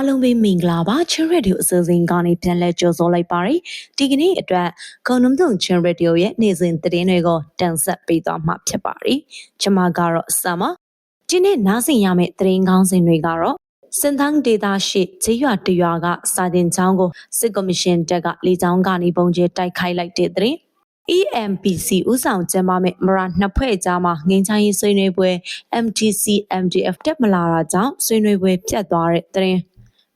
အားလုံးပဲမင်္ဂလာပါချင်းရက်ဒီယိုအစစင်းကနေပြန်လဲကြိုဆိုလိုက်ပါရယ်ဒီကနေ့အတွက်ကွန်နုံတုံချင်းရက်ဒီယိုရဲ့နေ့စဉ်သတင်းတွေကိုတင်ဆက်ပေးသွားမှာဖြစ်ပါရယ်ကျွန်မကတော့ဆမ်မဒီနေ့နားဆင်ရမယ့်သတင်းကောင်းစင်တွေကတော့စင်သန်းဒေတာရှိဂျေးရွာတရွာကစာတင်ချောင်းကိုစစ်ကော်မရှင်တက်ကလေချောင်းကနေပုံကျဲတိုက်ခိုက်လိုက်တဲ့သတင်း EMPC ဥဆောင်ကျင်းပမဲ့မရာနှစ်ဖွဲ့ကြားမှာငင်းချိုင်းရေးဆွေးနွေးပွဲ MTC MDF တက်မလာတာကြောင့်ဆွေးနွေးပွဲပြတ်သွားတဲ့သတင်း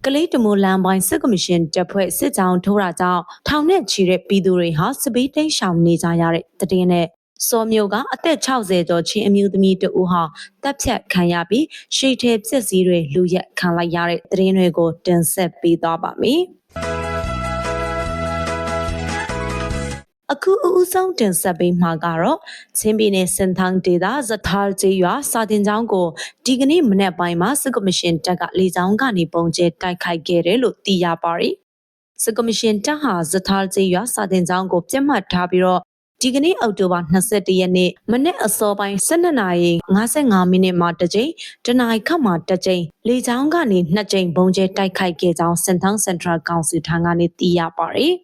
ကလေးတမိုလန်ပိုင်းစစ်ကော်မရှင်တပ်ဖွဲ့စစ်ကြောင်းထိုးတာကြောင့်ထောင်နဲ့ချီတဲ့ပြည်သူတွေဟာစပီးတိတ်ရှောင်နေကြရတဲ့သတင်းနဲ့စောမျိုးကအသက်60ကျော်ချင်းအမျိုးသမီးတဦးဟာတပ်ဖြတ်ခံရပြီးရှိထဲပြစ်စည်းတွေလူရက်ခံလိုက်ရတဲ့သတင်းတွေကိုတင်ဆက်ပေးသွားပါမယ်။ အခုအဦးဆုံးတင်ဆက်ပေးမှာကတော့ချင်းပြည်နယ်စင်သန်းဒေသဇထာကျေးရွာစာတင်ကျောင်းကိုဒီကနေ့မနေ့ပိုင်းမှာစစ်ကော်မရှင်တပ်ကလေကြောင်းကနေပုံကျဲတိုက်ခိုက်ခဲ့တယ်လို့သိရပါတယ်။စစ်ကော်မရှင်တပ်ဟာဇထာကျေးရွာစာတင်ကျောင်းကိုပြတ်မှတ်ထားပြီးတော့ဒီကနေ့အောက်တိုဘာ22ရက်နေ့မနေ့အစောပိုင်း12နာရီ55မိနစ်မှာတစ်ကြိမ်တနာရီခန့်မှာတစ်ကြိမ်လေကြောင်းကနေနှစ်ကြိမ်ပုံကျဲတိုက်ခိုက်ခဲ့ကြောင်းစင်သန်းစင်ထရယ်ကောင်စီထံကနေသိရပါတယ်။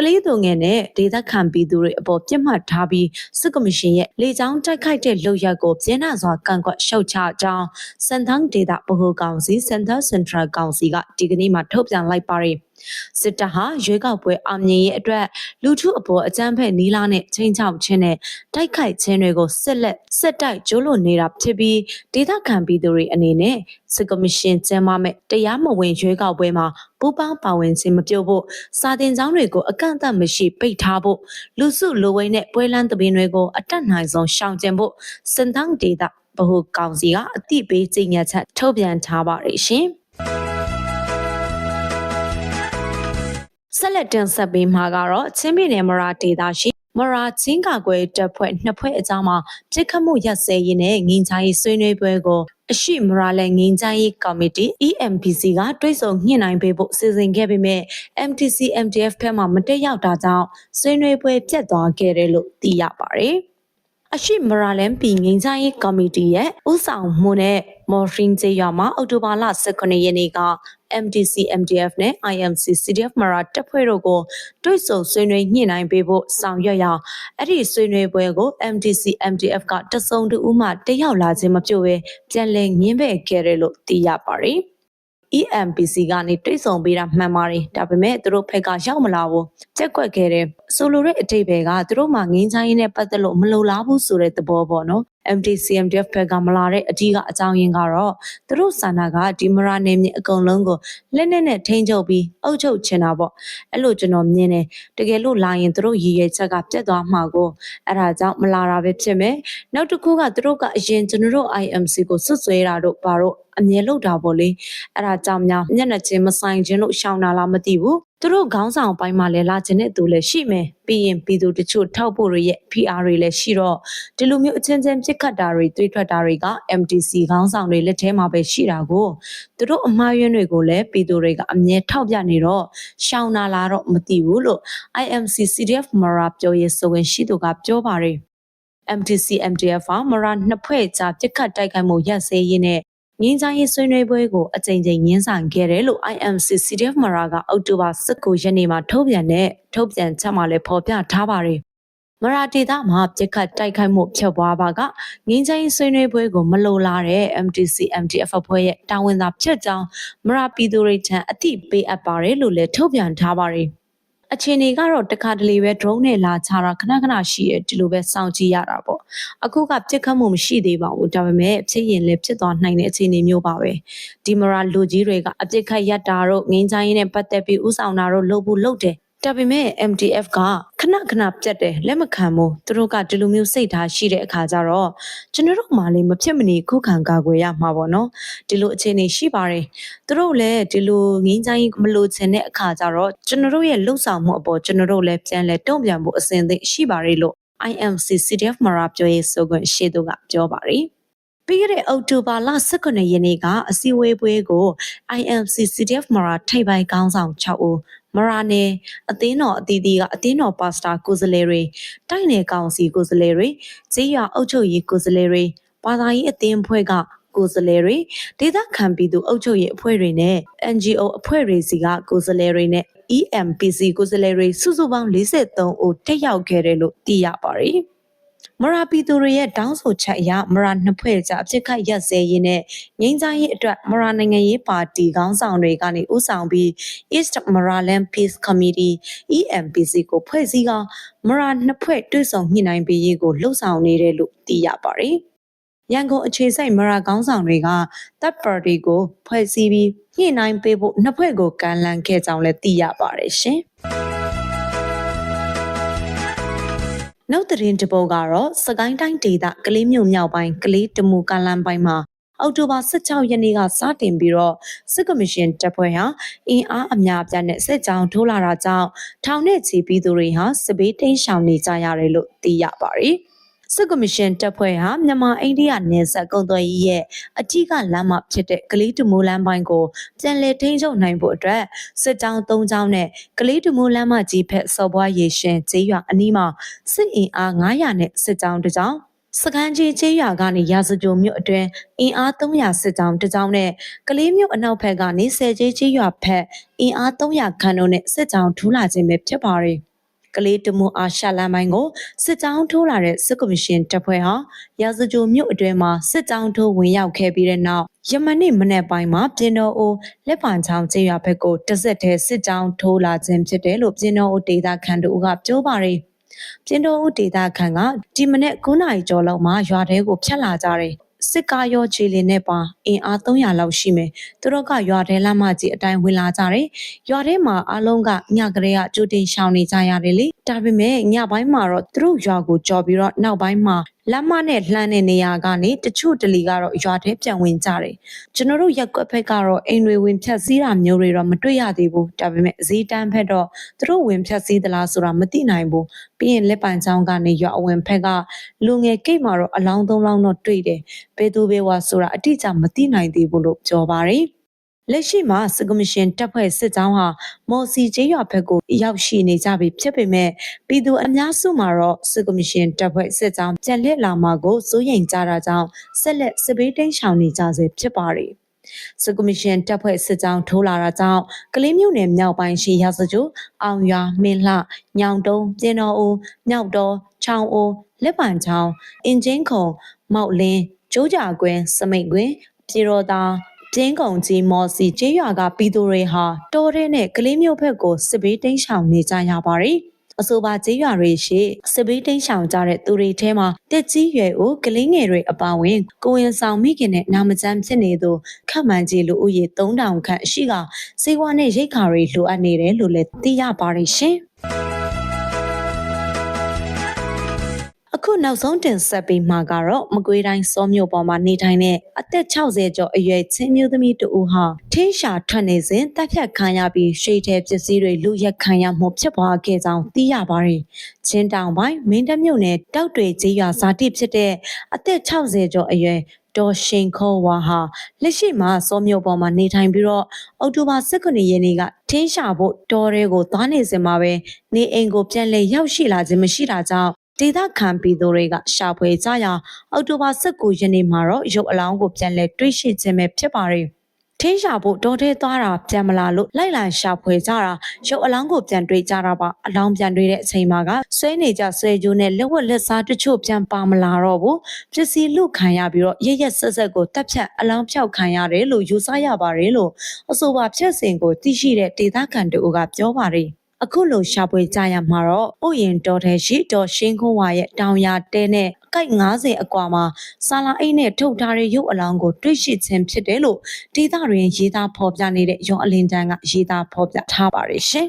ကလေးသူငယ်နဲ့ဒေသခံပြည်သူတွေအပေါ်ပြစ်မှတ်ထားပြီးစစ်ကော်မရှင်ရဲ့လေကြောင်းတိုက်ခိုက်တဲ့လုပ်ရက်ကိုပြင်းထန်စွာကန့်ကွက်ရှုတ်ချကြောင်းစန်သန်းဒေသဗဟိုကောင်စီစန်တာစင်ထရယ်ကောင်စီကဒီကနေ့မှထုတ်ပြန်လိုက်ပါတယ် စစ်တပ်ဟာရွေးကောက်ပွဲအောင်မြင်ရေးအတွက်လူထုအပေါ်အကြမ်းဖက်နီးလာနဲ့ချင်းချောက်ခြင်းနဲ့တိုက်ခိုက်ခြင်းတွေကိုစစ်လက်စစ်တိုက်ကျိုးလွန်နေတာဖြစ်ပြီးဒေသခံပြည်သူတွေအနေနဲ့စစ်ကော်မရှင်ကျင်းပမဲ့တရားမဝင်ရွေးကောက်ပွဲမှာပူးပေါင်းပါဝင်ခြင်းမပြုတ်ဖို့စာတင်ကျောင်းတွေကိုအကန့်အသတ်မရှိပိတ်ထားဖို့လူစုလူဝိုင်းနဲ့ပွဲလန်းသဘင်တွေကိုအတက်နိုင်ဆုံးရှောင်ကျဉ်ဖို့စင်တန်းဒေတာဗဟိုကောင်စီကအတိပေးကြေညာချက်ထုတ်ပြန်ထားပါတယ်ရှင်။ ဆက်လက်တင်ဆက်ပေးမှာကတော့ချင်းပြည်နယ်မရာဒေတာရှိမရာချင်းကာကွယ်တပ်ဖွဲ့နှစ်ဖွဲ့အကြားမှာပြစ်ခတ်မှုရပ်စဲရေးနဲ့ငင်းချိုင်းဆွေးနွေးပွဲကိုအရှိမရာလဲငင်းချိုင်းရေးကော်မတီ EMPC ကတွိတ်ဆုံညှိနှိုင်းပေးဖို့စီစဉ်ခဲ့ပေမဲ့ MTC MDF ဖက်မှမတက်ရောက်တာကြောင့်ဆွေးနွေးပွဲပြတ်သွားခဲ့တယ်လို့သိရပါတယ်။အရှိမရာလန်ပီငိမ့်ချိုင်းရေးကော်မတီရဲ့ဥဆောင်မှုနဲ့မော်ရင်ကျေးရွာမှာအောက်တိုဘာလ18ရက်နေ့က MDC MDF နဲ့ IMC CDF မရာတပ်ဖွဲ့တို့ကိုတွိတ်ဆုံဆွေးနွေးညှိနှိုင်းပေးဖို့ဆောင်ရွက်ရာအဲ့ဒီဆွေးနွေးပွဲကို MDC MDF ကတဆုံတူဦးမှတက်ရောက်လာခြင်းမပြုတ်ဘဲပြန်လည်ငင်းပယ်ခဲ့တယ်လို့သိရပါတယ်။ EMPC ကနေတိတ်ဆုံပေးတာမှန်ပါတယ်ဒါပေမဲ့သူတို့ဖက်ကရောက်မလာဘူးကြက်ကွက်ခဲ့တယ်ဆိုလိုတဲ့အတိတ်ပဲကသူတို့မှငင်းချိုင်းနဲ့ပတ်သက်လို့မလုံလားဘူးဆိုတဲ့သဘောပေါ့နော် MTCMDF ဘက်ကမလာတဲ့အကြီးကအကြောင်းရင်းကတော့သူတို့ဆန္ဒကဒီမရာနေမြေအကုန်လုံးကိုလက်နဲ့နဲ့ထိန်းချုပ်ပြီးအုပ်ချုပ်ချင်တာပေါ့အဲ့လိုကျွန်တော်မြင်တယ်တကယ်လို့လာရင်သူတို့ရည်ရွယ်ချက်ကပြတ်သွားမှာကိုအဲ့ဒါကြောင့်မလာတာပဲဖြစ်မယ်နောက်တစ်ခုကသူတို့ကအရင်ကျွန်တော်တို့ IMC ကိုဆွဆွဲတာတို့ဘာတို့အမြဲလောက်တာပေါ့လေအဲ့ဒါကြောင့်များမျက်နှာချင်းမဆိုင်ခြင်းလို့ရှောင်တာလားမသိဘူး သူတို့ခေါင်းဆောင်ပိုင်းမှာလည်းလာခြင်းတဲ့သူလည်းရှိမယ်ပြီးရင်ပြည်သူတချို့ထောက်ဖို့ရဲ့ PR တွေလည်းရှိတော့ဒီလိုမျိုးအချင်းချင်းပြစ်ခတ်တာတွေတွေးထွက်တာတွေက MTC ခေါင်းဆောင်တွေလက်ထဲမှာပဲရှိတာကိုသူတို့အမှားယွင်းတွေကိုလည်းပြည်သူတွေကအမြဲထောက်ပြနေတော့ရှောင်နာလာတော့မသိဘူးလို့ IMC CDF မရာပြောရေးဆိုရင်ရှိသူကပြောပါတယ် MTC MDF ကမရာနှစ်ဖွဲ့ကြားပြစ်ခတ်တိုက်ခိုက်မှုရပ်စဲရေးနဲ့ ငင်းချိုင်းရေးဆွေးနွေးပွဲကိုအကြိမ်ကြိမ်ညှင်းဆန်ခဲ့တယ်လို့ IMC CDF မရာကအောက်တိုဘာ19ရက်နေ့မှာထုတ်ပြန်တဲ့ထုတ်ပြန်ချက်မှာလည်းဖော်ပြထားပါတယ်မရာဒေတာမှာပြစ်ခတ်တိုက်ခိုက်မှုဖြစ်ပွားပါကငင်းချိုင်းဆွေးနွေးပွဲကိုမလိုလားတဲ့ MTC MTF အဖွဲ့ရဲ့တာဝန်သာဖြစ်ကြောင်းမရာပြည်သူတွေထံအသိပေးအပ်ပါတယ်လို့လည်းထုတ်ပြန်ထားပါတယ် အခြေအနေကတော့တခါတလေပဲ drone နဲ့လာချတာခဏခဏရှိရဒီလိုပဲစောင့်ကြည့်ရတာပေါ့အခုကပြစ်ခတ်မှုမရှိသေးပါဘူးဒါပေမဲ့ဖြစ်ရင်လည်းဖြစ်သွားနိုင်တဲ့အခြေအနေမျိုးပါပဲဒီမရာလူကြီးတွေကအပြစ်ခတ်ရတာတို့ငင်းချိုင်းနဲ့ပတ်သက်ပြီးဥဆောင်တာတို့လုပ်ဖို့လုပ်တယ် ဒါပေမဲ့ MDF ကခဏခဏပြတ်တယ်လက်မခံဘူးသူတို့ကဒီလိုမျိုးစိတ်ထားရှိတဲ့အခါကျတော့ကျွန်တော်တို့မှလည်းမဖြစ်မနေခုခံကာကွယ်ရမှာပေါ့နော်ဒီလိုအခြေအနေရှိပါတယ်သူတို့လည်းဒီလိုငင်းချိုင်းမလို့ချင်တဲ့အခါကျတော့ကျွန်တော်တို့ရဲ့လှုပ်ဆောင်မှုအပေါ်ကျွန်တော်တို့လည်းပြန်လဲတုံ့ပြန်ဖို့အစဉ်သင့်ရှိပါတယ်လို့ IMC CDF မရာပြောရေးဆိုခွင့်ရှေ့သူကပြောပါတယ် ပြီးခဲ့တဲ့အောက်တိုဘာလ18ရက်နေ့ကအစည်းအဝေးပွဲကို IMC CDF မရာထိပ်ပိုင်းခေါင်းဆောင်6ဦးမရာနယ်အသင်းတော်အသီးသီးကအသင်းတော်ပါစတာကိုယ်စားလှယ်တွေတိုက်နယ်ကောင်စီကိုယ်စားလှယ်တွေဈေးရွာအုပ်ချုပ်ရေးကိုယ်စားလှယ်တွေဘာသာရေးအသင်းဖွဲ့ကကိုယ်စားလှယ်တွေဒေသခံပြည်သူအုပ်ချုပ်ရေးအဖွဲ့တွေနဲ့ NGO အဖွဲ့တွေစီကကိုယ်စားလှယ်တွေနဲ့ EMPC ကိုယ်စားလှယ်တွေစုစုပေါင်း43ဦးတက်ရောက်ခဲ့တယ်လို့သိရပါတယ်။ မရာပီသူတွေရဲ့တောင်းဆိုချက်အရမရာနှစ်ဖွဲ့ကြားအဖြစ်ခတ်ရက်စဲရေးနဲ့ငိမ့်စားရေးအတွက်မရာနိုင်ငံရေးပါတီခေါင်းဆောင်တွေကနေဥဆောင်ပြီး East Maraland Peace Committee EMPC ကိုဖွဲ့စည်းကမရာနှစ်ဖွဲ့တွဲဆောင်ညှိနှိုင်းပေးရေးကိုလှုံ့ဆော်နေတယ်လို့သိရပါတယ်။ရန်ကုန်အခြေစိုက်မရာကောင်းဆောင်တွေကတပ်ပါတီကိုဖွဲ့စည်းပြီးညှိနှိုင်းပေးဖို့နှစ်ဖွဲ့ကိုကန်လန်ခဲ့ကြောင်းလည်းသိရပါတယ်ရှင်။ နောက်သတင်းတစ်ပုဒ်ကတော့စကိုင်းတိုင်းဒေသကလေးမြို့မြောက်ပိုင်းကလေးတမူကလန်ပိုင်းမှာအောက်တိုဘာ16ရက်နေ့ကစတင်ပြီးတော့စစ်ကမရှင်တပ်ဖွဲ့ဟာအင်အားအများပြားနဲ့စစ်ကြောင်းထိုးလာတာကြောင့်ထောင်နဲ့ချီပြည်သူတွေဟာစပေးတိမ်းရှောင်နေကြရတယ်လို့သိရပါတယ်။ စစ်ကမရှင်တပ်ဖွဲ့ဟာမြန်မာအိန္ဒိယနယ်စပ်ကုန်သွယ်ရေးရဲ့အကြီးကလမ်းမဖြစ်တဲ့ကလေးတမိုးလမ်းပိုင်းကိုပြန်လည်ထိန်းချုပ်နိုင်ဖို့အတွက်စစ်ကြောင်း၃ကြောင်းနဲ့ကလေးတမိုးလမ်းမကြီးဖက်စော်ဘွားရေရှင်ကျေးရွာအနီးမှာစစ်အင်အား900နဲ့စစ်ကြောင်းတစ်ကြောင်းစကန်ကြီးကျေးရွာကနေရာဇကြိုမြို့အတွင်းအင်အား300စစ်ကြောင်းတစ်ကြောင်းနဲ့ကလေးမြို့အနောက်ဘက်ကနေဆယ်ကျေးကျေးရွာဘက်အင်အား300ခန်းတို့နဲ့စစ်ကြောင်းထူလာခြင်းပဲဖြစ်ပါတယ် ကလေးတမွန်အားရှာလန်ပိုင်းကိုစစ်ကြောင်းထိုးလာတဲ့စစ်ကော်မရှင်တပ်ဖွဲ့ဟာရာဇကြိုမြို့အတွင်းမှာစစ်ကြောင်းထိုးဝင်ရောက်ခဲ့ပြီးတဲ့နောက်ယမနေ့မနေ့ပိုင်းမှာပြင်တော်အိုလက်ပံချောင်းကျေးရွာဘက်ကိုတဆက်တည်းစစ်ကြောင်းထိုးလာခြင်းဖြစ်တယ်လို့ပြင်တော်အိုဒေသခံတို့ကပြောပါတယ်ပြင်းတော်ဦးဒေတာခန်ကဒီမနေ့9နာရီကျော်လောက်မှာရွာထဲကိုဖြတ်လာကြတယ် စစ်ကားရောခြေလင်းနဲ့ပါအင်အား300လောက်ရှိမယ်။သူတို့ကရွာထဲလမ်းမကြီးအတိုင်းဝင်လာကြတယ်။ရွာထဲမှာအလုံးကညကလေးကကြိုတင်ရှောင်နေကြရတယ်လေ။ဒါပေမဲ့ညပိုင်းမှာတော့သူတို့ရွာကိုကြော်ပြီးတော့နောက်ပိုင်းမှာ လမ်းမနဲ့လှမ်းတဲ့နေရာကနေတချို့တလီကတော့ရွာထဲပြန်ဝင်ကြတယ်။ကျွန်တော်တို့ရက်ကွက်ဖက်ကတော့အိမ်တွေဝင်ဖြတ်စည်းတာမျိုးတွေတော့မတွေ့ရသေးဘူး။ဒါပေမဲ့ဈေးတန်းဖက်တော့သူတို့ဝင်ဖြတ်စည်းသလားဆိုတာမသိနိုင်ဘူး။ပြီးရင်လက်ပံချောင်းကနေရွာအဝင်ဖက်ကလူငယ်ကိတ်မှာတော့အလောင်းသုံးလောင်းတော့တွေ့တယ်။ဘယ်သူဘယ်ဝါဆိုတာအတိအကျမသိနိုင်သေးဘူးလို့ပြောပါတယ်။ လက်ရှိမှာစကမရှင်တပ်ဖွဲ့စစ်ကြောင်းဟာမော်စီကျေးရွာဘက်ကိုရောက်ရှိနေကြပြီဖြစ်ပေမဲ့ပြည်သူအများစုမှာတော့စကမရှင်တပ်ဖွဲ့စစ်ကြောင်းပြန်လက်လာမှာကိုစိုးရိမ်ကြတာကြောင့်ဆက်လက်စပေးတိန်ရှောင်နေကြဆဲဖြစ်ပါတယ်စကမရှင်တပ်ဖွဲ့စစ်ကြောင်းထိုးလာတာကြောင့်ကလေးမျိုးနယ်မြောက်ပိုင်းရှိရာစကျိုအောင်ရွာမင်းလှညောင်တုံးပြင်းတော်ဦးမြောက်တော်ချောင်းအိုလက်ပံချောင်းအင်ဂျင်းခုံမောက်လင်းကျိုးကြကွင်းစမိတ်ကွင်းပြေတော်သား ကျင်းကုံကြီးမော်စီကျေးရွာကပြည်သူတွေဟာတောထဲနဲ့ကလေးမျိုးဘက်ကိုစစ်ဘေးတိမ်းရှောင်နေကြရပါတယ်။အဆိုပါကျေးရွာတွေရှိစစ်ဘေးတိမ်းရှောင်ကြတဲ့သူတွေထဲမှာတက်ကြီးရွယ်ကိုကလေးငယ်တွေအပါအဝင်ကိုရင်ဆောင်မိခင်နဲ့နာမကျန်းဖြစ်နေသူခန့်မှန်ကြီးလူဦးရေ3000ခန့်ရှိကစေဝါနဲ့ရိတ်ခါတွေလိုအပ်နေတယ်လို့လည်းသိရပါတယ်ရှင်။ ခုနောက်ဆုံးတင်ဆက်ပေးမှာကတော့မကွေးတိုင်းစောမြို့ပေါ်မှာနေထိုင်တဲ့အသက်60ကျော်အရွယ်ချင်းမျိုးသမီးတဦးဟာထင်းရှာထွက်နေစဉ်တပ်ဖြတ်ခံရပြီးရှေ့ထဲပစ္စည်းတွေလူရက်ခံရမှုဖြစ်ပွားခဲ့ကြောင်းသိရပါတယ်။ချင်းတောင်ပိုင်းမင်းတပ်မြို့နယ်တောက်တွေကြီးရွာဇာတိဖြစ်တဲ့အသက်60ကျော်အရွယ်ဒေါ်ရှင်ခေါ်ဝါဟာလက်ရှိမှာစောမြို့ပေါ်မှာနေထိုင်ပြီးတော့အောက်တိုဘာ19ရက်နေ့ကထင်းရှာဖို့တော်ရဲကိုသွားနေစဉ်မှာပဲနေအိမ်ကိုပြန်လည်ရောက်ရှိလာခြင်းမရှိတာကြောင့် ဒေသခံပြည်သူတွေကရှာဖွေကြရာအောက်တိုဘာ19ရက်နေ့မှာတော့ရုပ်အလောင်းကိုပြန်လည်တွေ့ရှိခြင်းပဲဖြစ်ပါတယ်။ထင်းရှာဖို့ဒေါ်ထဲသွားတာပြန်မလာလို့လိုက်လံရှာဖွေကြတာရုပ်အလောင်းကိုပြန်တွေ့ကြတာပါအလောင်းပြန်တွေ့တဲ့အချိန်မှာကဆွဲနေကြဆွဲကြိုးနဲ့လက်ဝက်လက်စားတချို့ပြန်ပါမလာတော့ဘူးပစ္စည်းလူခံရပြီးတော့ရရက်ဆက်ဆက်ကိုတက်ဖြတ်အလောင်းဖြောက်ခံရတယ်လို့ယူဆရပါတယ်လို့အဆိုပါဖြတ်စဉ်ကိုသိရှိတဲ့ဒေသခံတို့ကပြောပါတယ် အခုလိုရှာဖွေကြရမှာတော့ဥယျင်တော်ထဲရှိတော်ရှင်းခွန်းဝါရဲ့တောင်ရတဲနဲ့အကိုက်90အကွာမှာဆာလာအိတ်နဲ့ထုတ်ထားတဲ့ရုပ်အလောင်းကိုတွေ့ရှိခြင်းဖြစ်တယ်လို့ဒေသတွင်ရေးသားဖော်ပြနေတဲ့ရုံအလင်းတန်းကရေးသားဖော်ပြထားပါတယ်ရှင်